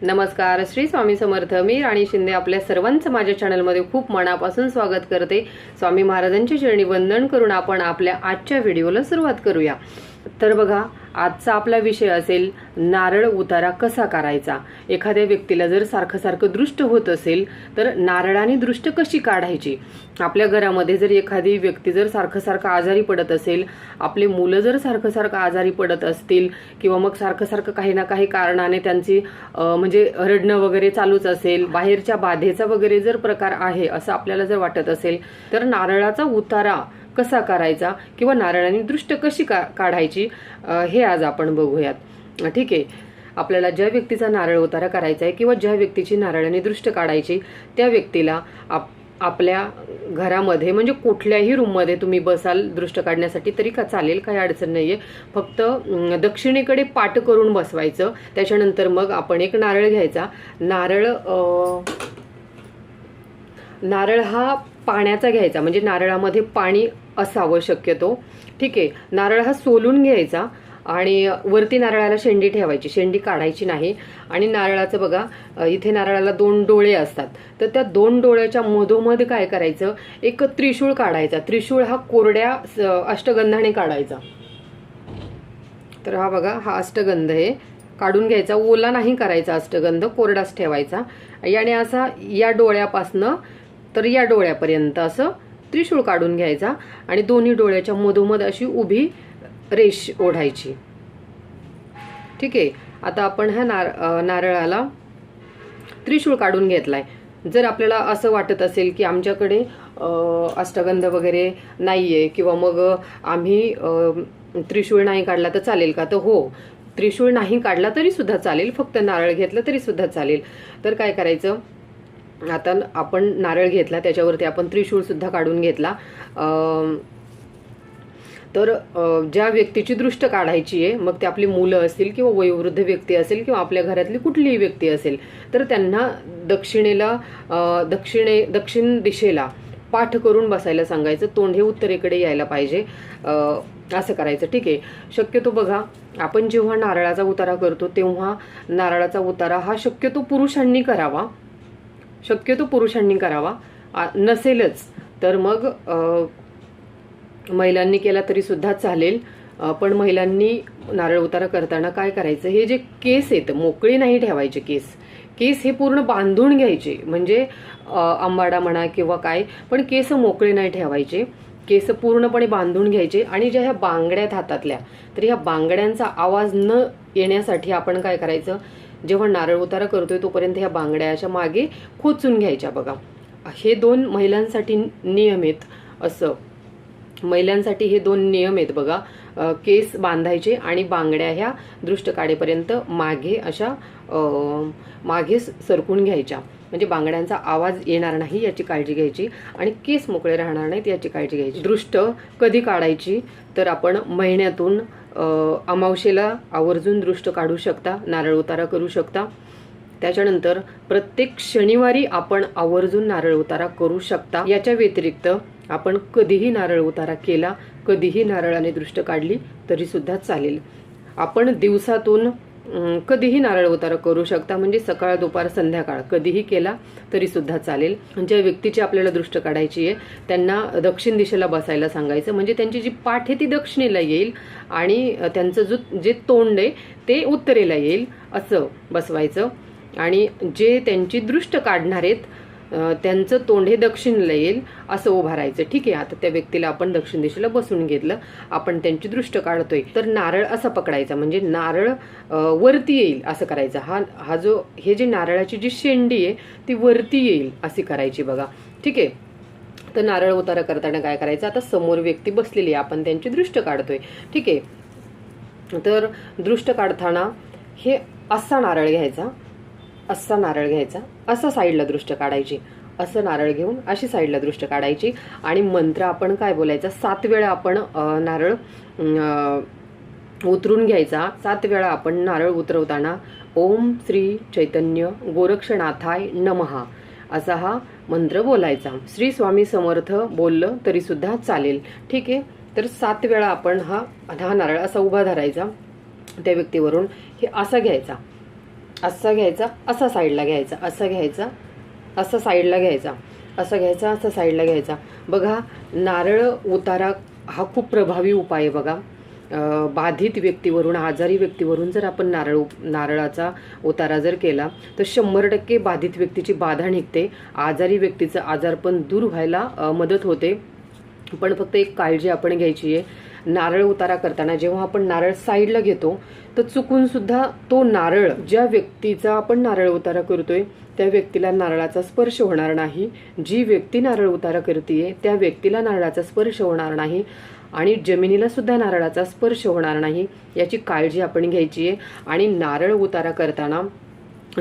नमस्कार श्री स्वामी समर्थ. मी राणी शिंदे आपल्या सर्वांचं माझ्या चॅनलमध्ये खूप मनापासून स्वागत करते. स्वामी महाराजांची चरणी वंदन करून आपण आपल्या आजच्या व्हिडिओला सुरुवात करूया. तर बघा आजचा आपला विषय असेल नारळ उतारा कसा करायचा? एखाद्या व्यक्तीला जर सारखं सारखं दृष्ट होत असेल तर नारळाने दृष्ट कशी काढायची? आपल्या घरामध्ये जर एखादी व्यक्ती जर सारखं सारखं आजारी पडत असेल आपले मुलं जर सारखं सारखं आजारी पडत असतील किंवा मग सारखं सारखं काही ना काही कारणाने त्यांची म्हणजे रडणं वगैरे चालूच असेल बाहेरच्या बाधेचा वगैरे जर प्रकार आहे असं आपल्याला जर वाटत असेल तर नारळाचा उतारा कसा करायचा? किंवा नारळाने दृष्ट कशी का काढायची? हे आज आपण बघूयात. ठीक आहे. आपल्याला ज्या व्यक्तीचा नारळ उतारा करायचा आहे किंवा ज्या व्यक्तीची नारळाने दृष्ट काढायची त्या व्यक्तीला आप आपल्या घरामध्ये म्हणजे कुठल्याही रूममध्ये तुम्ही बसाल दृष्ट काढण्यासाठी तरी का चालेल काही अडचण नाही आहे फक्त दक्षिणेकडे पाठ करून बसवायचं त्याच्यानंतर मग आपण एक नारळ घ्यायचा. नारळ नारळ हा पाण्याचा घ्यायचा म्हणजे नारळामध्ये पाणी असावं शक्यतो. ठीक आहे. नारळ हा सोलून घ्यायचा. आणि वरती नारळाला शेंडी ठेवायची शेंडी काढायची नाही. आणि नारळाचं बघा इथे नारळाला दोन डोळे असतात. तर त्या दोन डोळ्याच्या मधोमध काय करायचं? एक त्रिशूळ काढायचा. त्रिशूळ हा कोरड्या अष्टगंधाने काढायचा. तर हा बघा हा अष्टगंध आहे. काढून घ्यायचा. ओला नाही करायचा अष्टगंध कोरडाच ठेवायचा. याने असा या डोळ्यापासनं तर या डोळ्यापर्यंत असं त्रिशूळ काढून घ्यायचा. आणि दोन्ही डोळ्याच्या मधोमध अशी उभी रेष ओढायची. ठीक? आहे आता आपण ह्या नार नारळाला त्रिशूळ काढून घेतला आहे जर आपल्याला असं वाटत असेल की आमच्याकडे अष्टगंध वगैरे नाही आहे किंवा मग आम्ही त्रिशूळ नाही काढला तर चालेल का? तर हो. त्रिशूळ नाही काढला तरी सुद्धा चालेल. फक्त नारळ घेतलं तरीसुद्धा चालेल. तर काय करायचं? आता आपण नारळ घेतला त्याच्यावरती आपण त्रिशूळसुद्धा काढून घेतला. तर ज्या व्यक्तीची दृष्ट काढायची आहे मग ते आपली मुलं असतील किंवा वयोवृद्ध व्यक्ती असेल किंवा आपल्या घरातली कुठलीही व्यक्ती असेल तर त्यांना दक्षिणेला दक्षिणे दक्षिण दिशेला पाठ करून बसायला सांगायचं तोंड हे उत्तरेकडे यायला पाहिजे. असं करायचं. ठीक आहे. शक्यतो बघा आपण जेव्हा नारळाचा उतारा करतो तेव्हा नारळाचा उतारा हा शक्यतो पुरुषांनी करावा. शक्यतो पुरुषांनी करावा. आ- नसेलच तर मग महिलांनी केला तरी सुद्धा चालेल. पण महिलांनी नारळ उतारा करताना काय करायचं? हे जे केस आहेत मोकळे नाही ठेवायचे केस. केस हे पूर्ण बांधून घ्यायचे. म्हणजे आंबाडा म्हणा किंवा काय पण केस मोकळे नाही ठेवायचे. केस पूर्णपणे बांधून घ्यायचे आणि ज्या ह्या बांगड्यात हातातल्या तर ह्या बांगड्यांचा आवाज न येण्यासाठी आपण काय करायचं? जेव्हा नारळ उतारा करतोय तोपर्यंत ह्या बांगड्याच्या मागे खोचून घ्यायच्या बघा. हे दोन महिलांसाठी नियमित असं. महिलांसाठी हे दोन नियम आहेत बघा. केस बांधायचे आणि बांगड्या ह्या दृष्ट काढेपर्यंत मागे अशा मागे स- सरकून घ्यायच्या. म्हणजे बांगड्यांचा आवाज येणार नाही याची काळजी घ्यायची आणि केस मोकळे राहणार नाहीत याची काळजी घ्यायची. दृष्ट कधी काढायची तर आपण महिन्यातून अमावशेला आवर्जून दृष्ट काढू शकता नारळ उतारा करू शकता. त्याच्यानंतर प्रत्येक शनिवारी आपण आवर्जून नारळ उतारा करू शकता. याच्या व्यतिरिक्त आपण कधीही नारळ उतारा केला कधीही नारळाने दृष्ट काढली तरी सुद्धा चालेल. आपण दिवसातून कधीही नारळ उतारा करू शकता म्हणजे सकाळ दुपार संध्याकाळ कधीही केला तरी सुद्धा चालेल. ज्या व्यक्तीची आपल्याला दृष्ट काढायची आहे त्यांना दक्षिण दिशेला बसायला सांगायचं म्हणजे त्यांची जी पाठ आहे ती दक्षिणेला येईल आणि त्यांचं जो जे तोंड आहे ते उत्तरेला येईल असं बसवायचं. आणि जे त्यांची दृष्ट काढणार आहेत त्यांचं तोंड हे दक्षिणेला येईल असं उभा राहायचं. ठीक आहे आता त्या व्यक्तीला आपण दक्षिण दिशेला बसून घेतलं आपण त्यांची दृष्ट काढतोय. तर नारळ असा पकडायचा म्हणजे नारळ वरती येईल असं करायचं. हा हा जो हे जे नारळाची जी शेंडी आहे ती वरती येईल अशी करायची बघा. ठीक आहे? तर नारळ उतारा करताना काय करायचं? आता समोर व्यक्ती बसलेली आहे आपण त्यांची दृष्ट काढतोय. ठीक आहे? तर दृष्ट काढताना हे असा नारळ घ्यायचा असा नारळ घ्यायचा असा साईडला दृष्ट काढायची असं नारळ घेऊन अशी साईडला दृष्ट काढायची. आणि मंत्र आपण काय बोलायचा सात वेळा आपण नारळ उतरून घ्यायचा. सात वेळा आपण नारळ उतरवताना ओम श्री चैतन्य गोरक्षनाथाय नमहा असा हा मंत्र बोलायचा. श्री स्वामी समर्थ बोललं तरी सुद्धा चालेल. ठीक आहे? तर सात वेळा आपण हा हा नारळ असा उभा धरायचा. त्या व्यक्तीवरून हे असा घ्यायचा. असा घ्यायचा असा साईडला घ्यायचा असा घ्यायचा असा साईडला घ्यायचा असा घ्यायचा असा साईडला घ्यायचा. बघा नारळ उतारा हा खूप प्रभावी उपाय आहे बघा. बाधित व्यक्तीवरून आजारी व्यक्तीवरून जर आपण नारळ नारळाचा उतारा जर केला तर शंभर टक्के बाधित व्यक्तीची बाधा निघते. आजारी व्यक्तीचं आजारपण दूर व्हायला मदत होते. पण फक्त एक काळजी आपण घ्यायची आहे. नारळ उतारा करताना जेव्हा आपण नारळ साईडला घेतो तर चुकूनसुद्धा तो नारळ ज्या व्यक्तीचा आपण नारळ उतारा करतोय त्या व्यक्तीला नारळाचा स्पर्श होणार नाही. जी व्यक्ती नारळ उतारा करते त्या व्यक्तीला नारळाचा स्पर्श होणार नाही आणि जमिनीला सुद्धा नारळाचा स्पर्श होणार नाही याची काळजी आपण घ्यायची आहे आणि नारळ उतारा करताना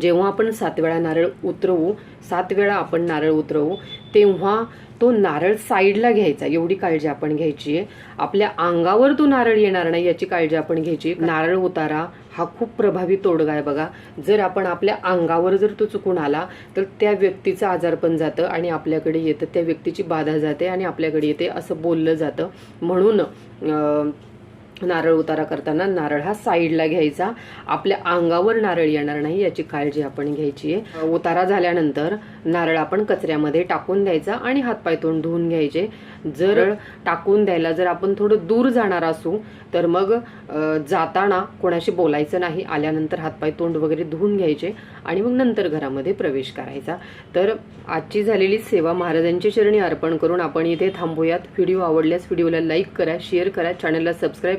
जेव्हा आपण सात वेळा नारळ उतरवू सात वेळा आपण नारळ उतरवू तेव्हा तो नारळ साईडला घ्यायचा. एवढी काळजी आपण घ्यायची आहे. आपल्या अंगावर तो नारळ येणार नाही याची काळजी आपण घ्यायची नारळ उतारा हा खूप प्रभावी तोडगा आहे बघा. जर आपण आपल्या अंगावर जर तो चुकून आला तर त्या व्यक्तीचं आजारपण जातं आणि आपल्याकडे येतं. त्या व्यक्तीची बाधा जाते आणि आपल्याकडे येते असं बोललं जातं. म्हणून नारळ उतारा करताना नारळ हा साईडला घ्यायचा. आपल्या अंगावर नारळ येणार नाही याची काळजी आपण घ्यायची आहे. उतारा झाल्यानंतर नारळ आपण कचऱ्यामध्ये टाकून द्यायचा आणि हातपाय तोंड धुवून घ्यायचे. जर टाकून द्यायला जर आपण थोडं दूर जाणार असू तर मग जाताना कोणाशी बोलायचं नाही. आल्यानंतर हातपाय तोंड वगैरे धुवून घ्यायचे आणि मग नंतर घरामध्ये प्रवेश करायचा. तर आजची झालेली सेवा महाराजांच्या चरणी अर्पण करून आपण इथे थांबूयात. व्हिडिओ आवडल्यास व्हिडिओला लाईक करा शेअर करा चॅनलला सबस्क्राईब